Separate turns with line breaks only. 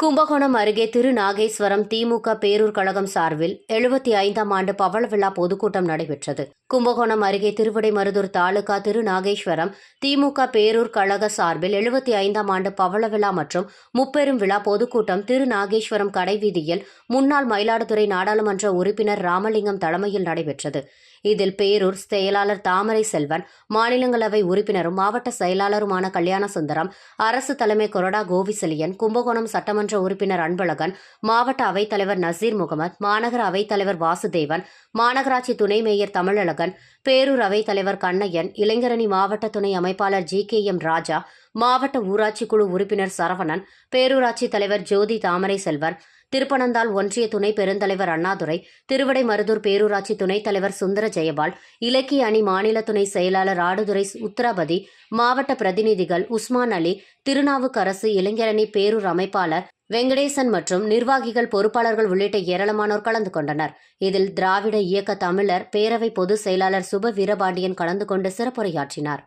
கும்பகோணம் அருகே திருநாகேஸ்வரம் திமுக பேரூர் கழகம் சார்பில் எழுபத்தி ஐந்தாம் ஆண்டு பவள விழா பொதுக்கூட்டம் நடைபெற்றது. கும்பகோணம் அருகே திருவிடைமருதூர் தாலுகா திருநாகேஸ்வரம் திமுக பேரூர் கழக சார்பில் எழுபத்தி ஐந்தாம் ஆண்டு பவள விழா மற்றும் முப்பெரும் விழா பொதுக்கூட்டம் திருநாகேஸ்வரம் கடைவீதியில் முன்னாள் மயிலாடுதுறை நாடாளுமன்ற உறுப்பினர் ராமலிங்கம் தலைமையில் நடைபெற்றது. இதில் பேரூர் செயலாளர் தாமரை செல்வன் மாநிலங்களவை உறுப்பினரும் மாவட்ட செயலாளருமான கல்யாண சுந்தரம் அரசு தலைமை கொறடா கோவிசலியன் கும்பகோணம் சட்டமன்ற உறுப்பினர் அன்பழகன் மாவட்ட அவைத்தலைவர் நசீர் முகமது மாநகர அவைத்தலைவர் வாசுதேவன் மாநகராட்சி துணை மேயர் தமிழழகன் பேரூர் அவைத்தலைவர் கண்ணையன் இளைஞரணி மாவட்ட துணை அமைப்பாளர் ஜி கே எம் ராஜா மாவட்ட ஊராட்சி குழு உறுப்பினர் சரவணன் பேரூராட்சி தலைவர் ஜோதி தாமரை செல்வர் திருப்பனந்தாள் ஒன்றிய துணை பெருந்தலைவர் அண்ணாதுரை திருவிடைமருதூர் பேரூராட்சி துணைத் தலைவர் சுந்தர ஜெயபால் இலக்கிய அணி மாநில துணை செயலாளர் ஆடுதுரை உத்தரபதி மாவட்ட பிரதிநிதிகள் உஸ்மான் அலி திருநாவுக்கரசு இளைஞரணி பேரூர் அமைப்பாளர் வெங்கடேசன் மற்றும் நிர்வாகிகள் பொறுப்பாளர்கள் உள்ளிட்ட ஏராளமானோர் கலந்து கொண்டனர். இதில் திராவிட இயக்க தமிழர் பேரவை பொதுச் செயலாளர் சுப வீரபாண்டியன் கலந்து கொண்டு சிறப்புரையாற்றினார்.